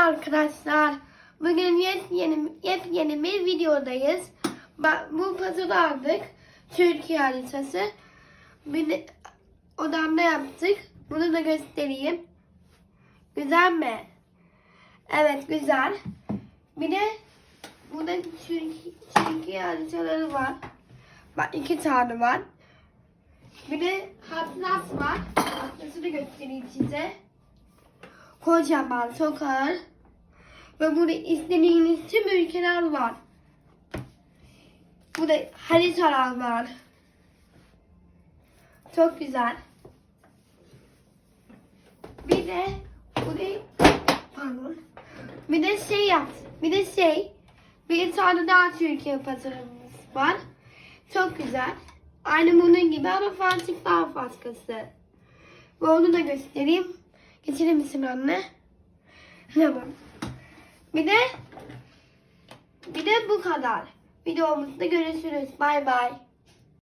arkadaşlar. Bugün yepyeni, yepyeni bir videodayız. Bu puzzle aldık. Türkiye haritası. Bir odamda yaptık. Bunu da göstereyim. Güzel mi? Evet güzel. Bir de burada Türkiye, Türkiye haritaları var. Bak iki tane var. Bir de Atlas var. Atlas'ı da göstereyim size. Kocaman, ağır. Ve burada istediğiniz tüm ülkeler var. Burada haritalar var. Çok güzel. Bir de burada pardon. Bir de şey yap. Bir de şey bir tane daha Türkiye pazarımız var. Çok güzel. Aynı bunun gibi ama farklı başkası. Ve onu da göstereyim. Geçirir misin anne? Tamam. Bir de bir de bu kadar. Videomuzda görüşürüz. Bay bay.